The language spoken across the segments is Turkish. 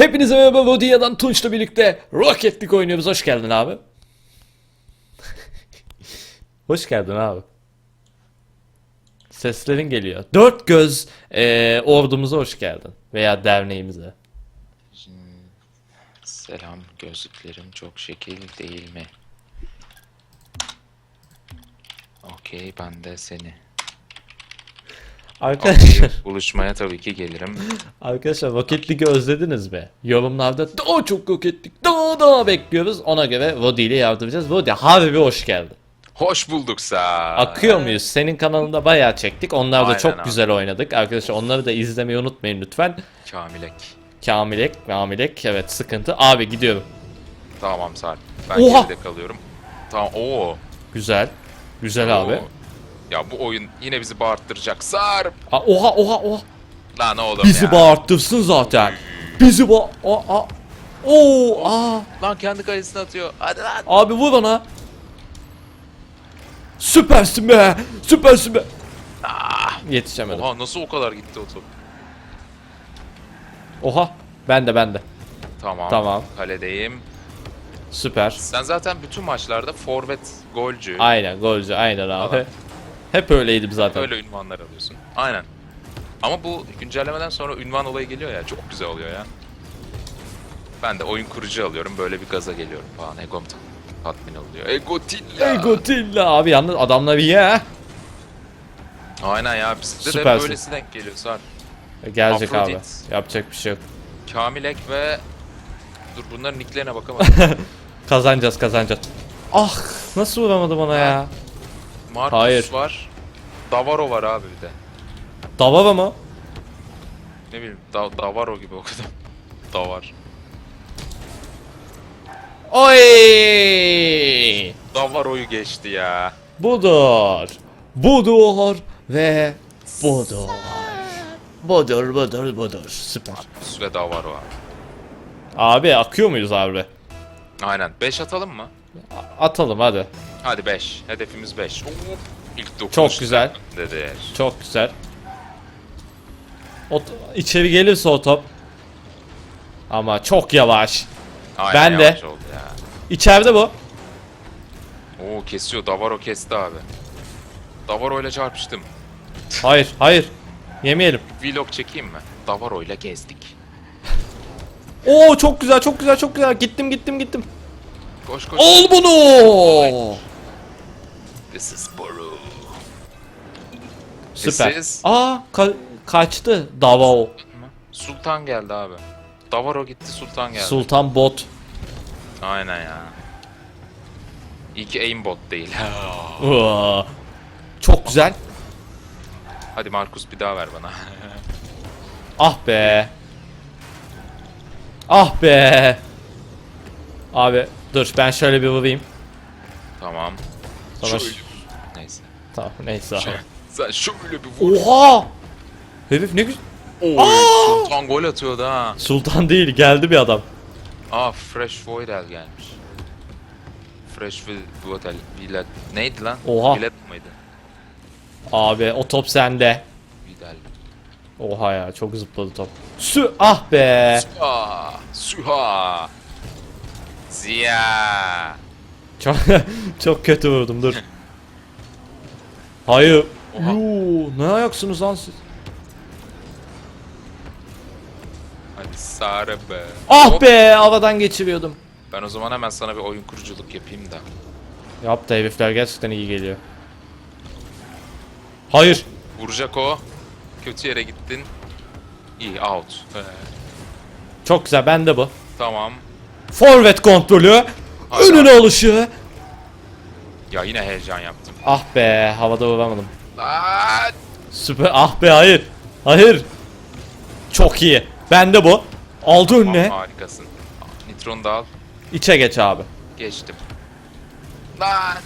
Hepinize merhaba Vodia'dan Tunç'la birlikte Rocket League oynuyoruz. Hoş geldin abi. Hoş geldin abi. Seslerin geliyor. Dört göz eee, ordumuza hoş geldin. Veya derneğimize. Selam, gözlüklerim çok şekil değil mi? Okey, ben de seni. Arkadaşlar, buluşmaya tabii ki gelirim. arkadaşlar Rocket League'i özlediniz mi? Yorumlarda daha çok Rocket League daha daha bekliyoruz. Ona göre Vodi ile yardımcıyız. Vodi harbi hoş geldin. Hoş bulduk sa. Akıyor muyuz? Senin kanalında bayağı çektik. Onlar da Aynen çok abi. güzel oynadık. Arkadaşlar onları da izlemeyi unutmayın lütfen. Kamilek. Kamilek, Kamilek evet sıkıntı. Abi gidiyorum. Tamam Sarp. Ben Oha! geride kalıyorum. Tamam, oo. Güzel. Güzel abi. Ya bu oyun yine bizi bağırttıracak. Sarp! Aa, oha oha oha. Lan oğlum Bizi ya. bağırtırsın zaten. Bizi ba... Aa, aa. Oo, aa. Lan kendi kalesine atıyor. Hadi lan. Abi vur ona. Süpersin be. Süpersin be. Yetişemedim. Oha. Oha nasıl o kadar gitti o top? Ben de ben de. Tamam. Tamam. Kaledeyim. Süper. Sen zaten bütün maçlarda forvet, golcü, Aynen golcü aynen abi. Adam. Hep öyleydim zaten. Öyle ünvanlar alıyorsun. Aynen. Ama bu güncellemeden sonra ünvan olayı geliyor ya. Çok güzel oluyor ya. Ben de oyun kurucu alıyorum. Böyle bir gaza geliyorum falan. Egom ta- tatmin oluyor. Egotilla. Egotilla abi yalnız adamlar iyi ha. Aynen ya. Bizde de Süpersin. böylesi denk geliyor. Sar. Gelecek abi. Afrodit. Yapacak bir şey yok. Kamilek ve... Dur bunların nicklerine bakamadım. Kazanacağız kazanacağız. Ah nasıl vuramadım ona ya. Marcus Hayır. var. Davaro var abi bir de. Davava mı? Ne bileyim da Davaro gibi okudum. Davar. Oy! Davaro'yu geçti ya. Budur. Budur ve budur. Budur budur budur. Süper. Ve Davaro abi. Abi akıyor muyuz abi? Aynen. 5 atalım mı? A- Atalım hadi. Hadi 5. Hedefimiz 5. İlk 9. Çok güzel. Dedi. Çok güzel. O içeri gelirse o top. Ama çok yavaş. Aynen, Ben de. yavaş Oldu ya. İçeride bu. Oo kesiyor. Davaro kesti abi. Davaro ile çarpıştım. Hayır, hayır. Yemeyelim. Vlog çekeyim mi? Davaro ile gezdik. Oo çok güzel, çok güzel, çok güzel. Gittim, gittim, gittim. Koş koş. Al bunu. This is Boru. Süper. Siz- Aa ka- kaçtı Davao. Sultan geldi abi. Davaro gitti Sultan geldi. Sultan Bot. Aynen ya. İyi ki aimbot değil. Aa, Çok güzel. Hadi Markus bir daha ver bana. Ah be. Ah be. Abi dur ben şöyle bir vurayım. tamam. Sonra Şöyle. Neyse. Tamam neyse abi. Sen şöyle bir vur. Oha! Herif ne güzel. Oy, Sultan gol atıyordu ha. Sultan değil geldi bir adam. Aa Fresh Voidel gelmiş. Fresh Voidel. Villet. Neydi lan? Oha. Villet mıydı? Abi o top sende. Vidal. Oha ya çok zıpladı top. Su ah be. Aa, Suha. Ziya. Çok çok kötü vurdum dur. Hayır. Oha. Yoo, ne ayaksınız lan siz? Hadi sarı be. Ah Hop. be havadan geçiriyordum. Ben o zaman hemen sana bir oyun kuruculuk yapayım da. Yap da herifler gerçekten iyi geliyor. Hayır. Vuracak o. Kötü yere gittin. İyi out. Ee, Çok güzel bende bu. tamam. Forvet kontrolü. Hadi Önüne alışı. Ya yine heyecan yaptım. Ah be havada vuramadım. Lan! Süper. Ah be hayır. Hayır. Çok iyi. Bende bu. Aldı önüne. Tamam, harikasın. Nitron da al. İçe geç abi. Geçtim. Lan!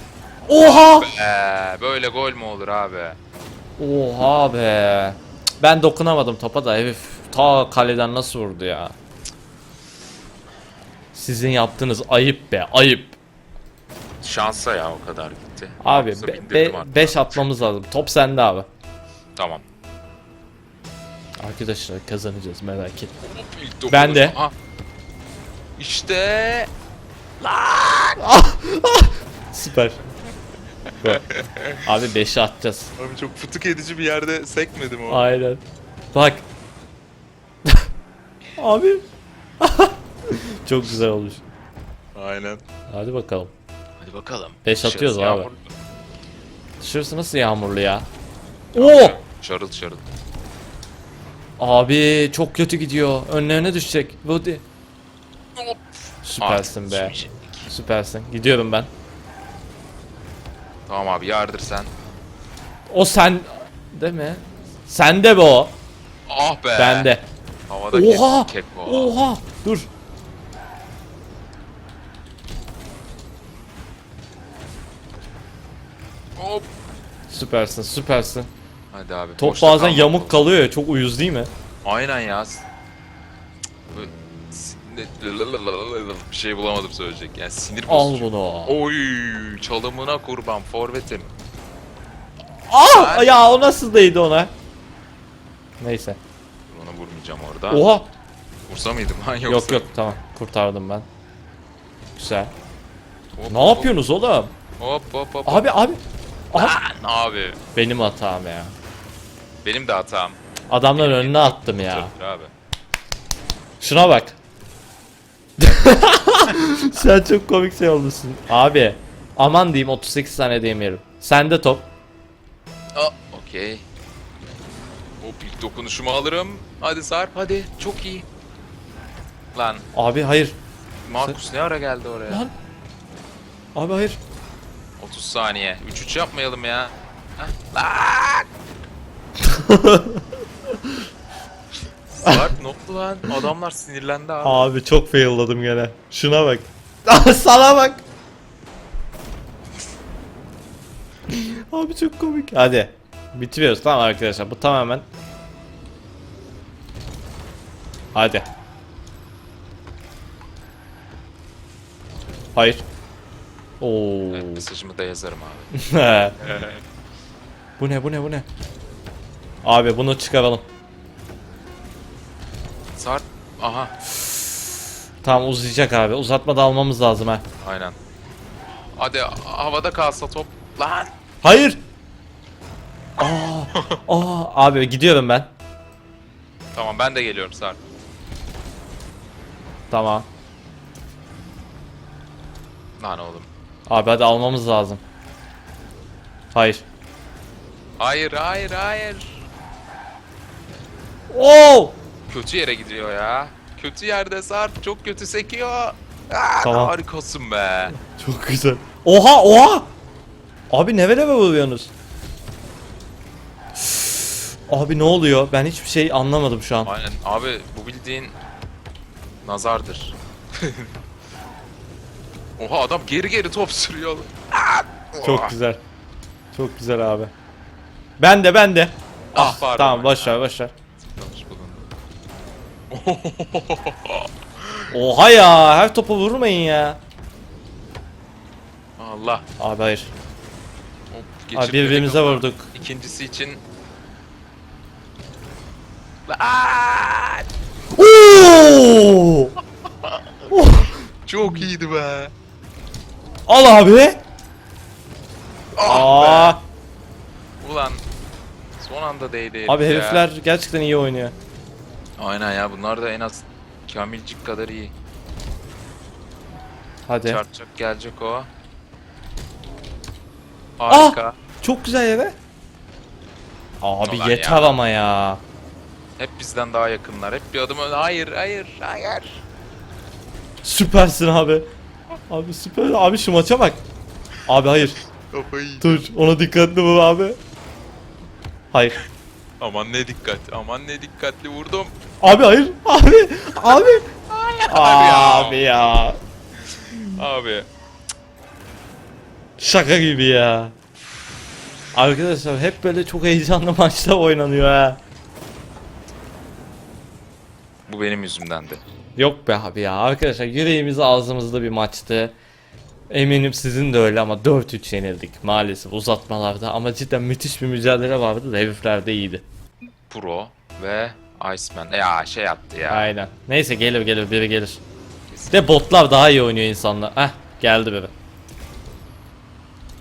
Oha. Ee, böyle gol mü olur abi? Oha be. Ben dokunamadım topa da herif ta kaleden nasıl vurdu ya. Sizin yaptığınız ayıp be ayıp. Şansa ya o kadar gitti. Abi Yoksa 5 bindirdim hatta. beş atmamız lazım. Top sende abi. Tamam. Arkadaşlar kazanacağız merak etme. Hop. Ben de. Aha, İşte Süper. Bu. Abi 5'i atacağız. Abi çok fıtık edici bir yerde sekmedim o. Aynen. Bak. Abi. Çok güzel olmuş. Aynen. Hadi bakalım. Hadi bakalım. Beş Dışarısı atıyoruz abi. yağmurlu. Dışarısı nasıl yağmurlu ya? Oo! Şarıl şarıl. Abi çok kötü gidiyor. Önlerine düşecek. Hop. Süpersin be. Süpersin. Gidiyorum ben. Tamam abi yardır sen. O sen değil mi? Sende be o. Ah be. Bende. Havada Oha! kek, kek o. Oha! Dur. Hop. Süpersin, süpersin. Hadi abi. Top boşta bazen yamuk kalıyor ya. Çok uyuz değil mi? Aynen ya. Bir şey bulamadım söyleyecek. Yani sinir Al bozucu. bunu. Oy çalımına kurban forvetim. Aa! Ya o nasıl değdi ona? Neyse. Ona vurmayacağım orada. Oha! Vursa mıydım lan yoksa? Yok yok tamam. Kurtardım ben. Güzel. Hop, Ne hop, yapıyorsunuz oğlum? Hop hop hop. Abi abi. Lan abi. Benim hatam ya. Benim de hatam. Adamların önüne attım ya. Dur abi. Şuna bak. Sen çok komik şey olmuşsun. Abi aman diyeyim 38 tane değmeyelim. Sende top. Aa, okey. Hop ilk dokunuşumu alırım. Hadi Sarp hadi. Çok iyi. Lan Abi hayır. Markus ne ara geldi oraya? Lan. Abi hayır. 30 saniye. 3-3 yapmayalım ya. Lan! Sarp ne oldu lan? Adamlar sinirlendi abi. Abi çok failladım gene. Şuna bak. Sana bak. Abi çok komik. Hadi. Bitiriyoruz tamam arkadaşlar. Bu tamamen. Hadi. Hayır. Oo. Evet, mesajımı da yazarım abi. bu ne bu ne bu ne? Abi bunu çıkaralım. Sarp. Aha. Tamam uzayacak abi. Uzatma da almamız lazım ha. Aynen. Hadi havada kalsa top. Lan. Hayır. Aa, aa, abi gidiyorum ben. Tamam ben de geliyorum Sarp. Tamam. Lan oğlum. Abi hadi almamız lazım. Hayır. Hayır hayır hayır. Oo! Kötü yere gidiyor ya. Kötü yerde Sarp çok kötü sekiyor. Aa, Tamam. Harikasın be. Çok güzel. Oha oha! Abi ne vere vuruyorsunuz? Abi ne oluyor? Ben hiçbir şey anlamadım şu an. Aynen abi bu bildiğin nazardır. Oha adam geri geri top sürüyor. Çok güzel. Çok güzel abi. Ben de ben de. Ah, pardon. Tamam. Yanlış bulundum. Oha ya her topu vurmayın ya. Allah. Abi hayır. Hop, Abi birbirimize ama vurduk. İkincisi için Aa! Oo! Çok iyiydi be. Al abi. Ah Aa! be. Ulan son anda değdi herif Abi ya. herifler gerçekten iyi oynuyor. Aynen ya bunlar da en az Kamilcik kadar iyi. Hadi. Çarpacak gelecek o. Harika. Çok güzel yere. Abi Ulan yeter ya. ama ya. Hep bizden daha yakınlar. Hep bir adım önde. Hayır, hayır, hayır. Süpersin abi. Abi süper. Abi şu maça bak. Abi hayır. Kafayı Dur ona dikkatli vur abi. Hayır. Aman ne dikkat. Aman ne dikkatli vurdum. Abi hayır. Abi. Abi. Abi ya. Abi ya. Abi. Şaka gibi ya. Arkadaşlar hep böyle çok heyecanlı maçlar oynanıyor ha. Bu benim yüzümdendi. Yok be abi ya. Arkadaşlar yüreğimiz ağzımızda bir maçtı. Eminim sizin de öyle ama 4-3 yenildik maalesef uzatmalarda ama cidden müthiş bir mücadele vardı da herifler de iyiydi. Pro ve Iceman. Ya şey yaptı ya. Aynen. Neyse gelir gelir biri gelir. De botlar daha iyi oynuyor insanlar. Heh geldi biri.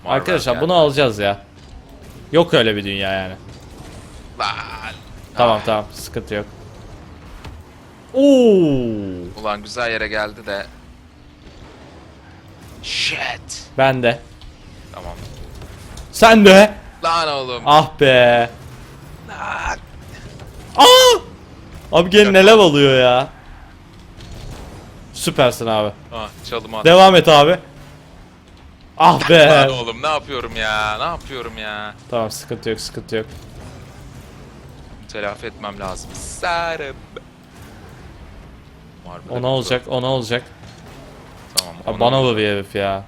Marvel Arkadaşlar geldi. bunu alacağız ya. Yok öyle bir dünya yani. Lan. Tamam tamam sıkıntı yok. Oo, Ulan güzel yere geldi de. Shit. ben de. Tamam. Sen de. Lan oğlum. Ah be. Lan. Aa! Abi gene neler oluyor ya. Süpersin abi. Ah çalıma. Devam et abi. Ah Lan be. oğlum ne yapıyorum ya? Ne yapıyorum ya? Tamam sıkıntı yok sıkıntı yok. Telafi etmem lazım. Sarım. Ona olacak ona olacak. Tamam. Abi ona bana vur. vuruyor herif ya.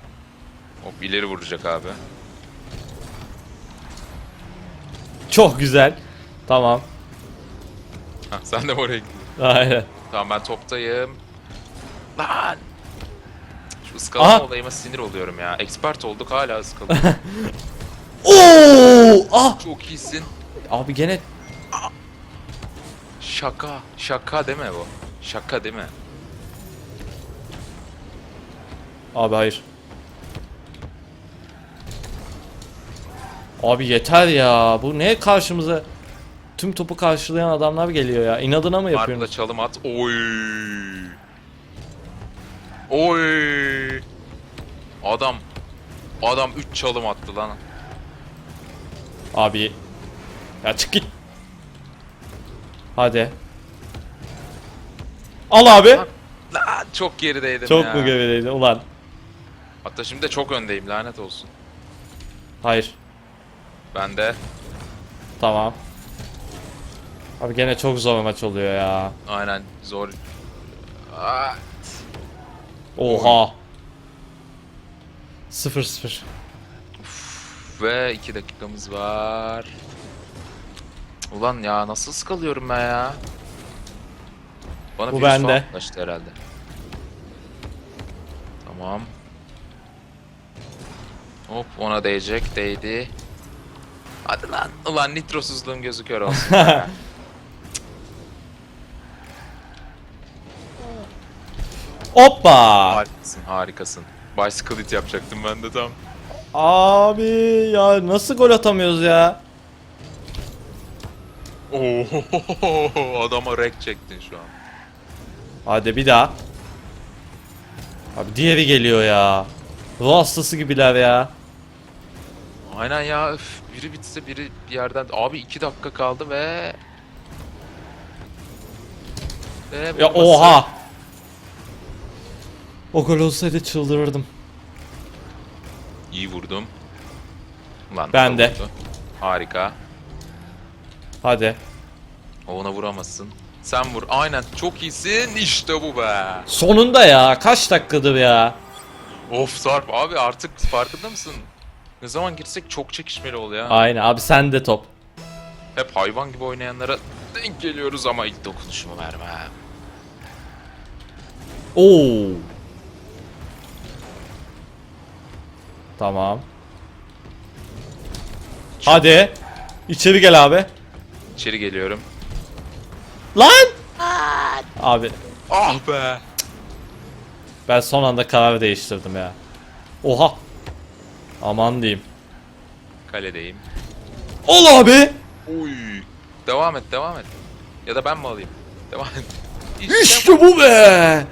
Hop ileri vuracak abi. Çok güzel. Tamam. Hah, sen de oraya gittin? Aynen. Tamam ben toptayım. Lan! Şu ıskalama Aha! olayıma sinir oluyorum ya. Expert olduk hala ıskalama. Oo! Ah! Çok iyisin. Abi gene Şaka. Şaka deme bu. Şaka değil mi? Abi hayır. Abi yeter ya. Bu ne karşımıza tüm topu karşılayan adamlar geliyor ya. İnadına mı Marvel'da yapıyorsunuz? çalım at. Oy. Oy. Adam. Adam 3 çalım attı lan. Abi. Ya çık git. Hadi. Al abi. Lan çok gerideydim Çok ya. mu gerideydi ulan? Hatta şimdi de çok öndeyim lanet olsun. Hayır. Ben de Tamam. Abi gene çok zor maç oluyor ya. aynen zor. Aa, Oha. 0-0. Ve 2 dakikamız var. Ulan ya nasıl sıkılıyorum ben ya? Bana Bu virüs bende. bulaştı herhalde. Tamam. Hop ona değecek değdi. Hadi lan. Ulan nitrosuzluğum gözü kör olsun. Hoppa. harikasın harikasın. Bicycle hit yapacaktım ben de tam. Abi ya nasıl gol atamıyoruz ya? Oo, adama rek çektin şu an. Hadi bir daha. Abi diğeri geliyor ya. Ruh hastası gibiler ya. Aynen ya öf, biri bitse biri bir yerden abi iki dakika kaldı ve ve Ya vurması- oha. O gol olsaydı çıldırırdım. İyi vurdum. Lan Ben o da de. vurdu. Harika. Hadi. O ona vuramazsın. Sen vur. Aynen çok iyisin. İşte bu be. Sonunda ya. Kaç dakikadır ya. Of Sarp abi artık farkında mısın? Ne zaman girsek çok çekişmeli oluyor. Aynen abi sen de top. Hep hayvan gibi oynayanlara denk geliyoruz ama ilk dokunuşumu vermem. Oo. Tamam. Hadi. İçeri gel abi. İçeri geliyorum. Lan! Abi Ah be. ben son anda karar değiştirdim ya. Oha. Aman diyeyim. Kaledeyim. Ol abi. Uy. Devam et, devam et. Ya da ben mi alayım? Devam et. İşte İşte bu be.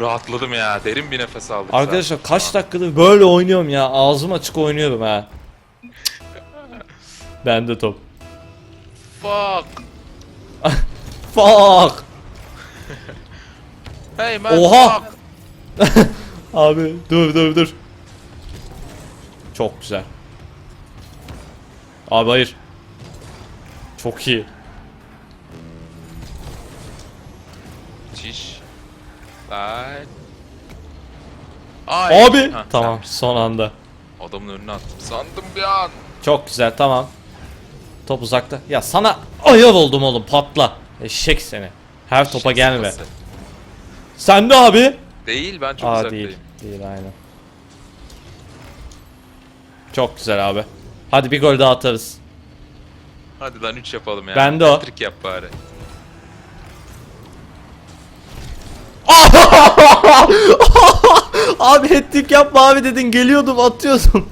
Rahatladım ya. Derin bir nefes aldık. Arkadaşlar zaten. kaç dakikadır böyle oynuyorum ya. Ağzım açık oynuyorum ha. Ben de top. Fuck. Fuck. Hey man. Oha! fuck. Abi dur dur dur. Çok güzel. Abi hayır. Çok iyi. Çiş. Lan. Ay. Abi. Hah, Tamam son anda. Adamın önüne attım. Sandım bir an. Çok güzel tamam. Top uzakta. Ya sana ayar oldum oğlum patla. Eşek seni. Her topa Şık gelme. sıkası. Sen de abi. Değil ben çok Aa uzaktayım. değil. Değil aynen. Çok güzel abi. Hadi bir gol daha atarız. Hadi lan 3 yapalım ya. Ben de o. Trik yap bari. abi hat-trick yapma abi dedin geliyordum atıyordum.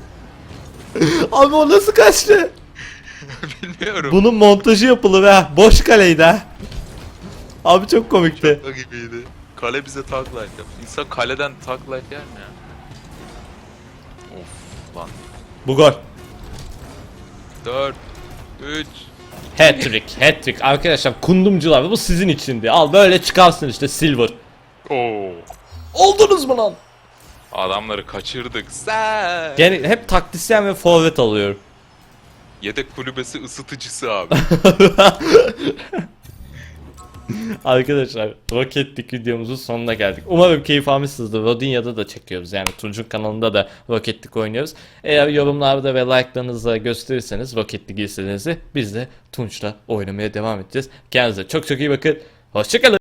abi o nasıl kaçtı? Bilmiyorum. Bunun montajı yapılır ha. Boş kaleydi ha. Abi çok komikti. Şaka gibiydi. Kale bize tag life yap. İnsan kaleden tag life yer mi ya? Of lan. Bu gol. 4 3 Hat-trick, hat-trick. Arkadaşlar kundumcular bu sizin içindi. Al böyle çıkarsın işte silver. Oo. Oldunuz mu lan? Adamları kaçırdık. Sen. Gene hep taktisyen ve forvet alıyorum. Yedek kulübesi ısıtıcısı abi. Arkadaşlar Rocket League videomuzun sonuna geldik. Umarım keyif almışsınızdır. Rodinya'da da çekiyoruz yani Tunç'un kanalında da Rocket League oynuyoruz. Eğer yorumlarda ve like'larınızla gösterirseniz Rocket League istediğinizi biz de Tunç'la oynamaya devam edeceğiz. Kendinize çok çok iyi bakın. Hoşçakalın.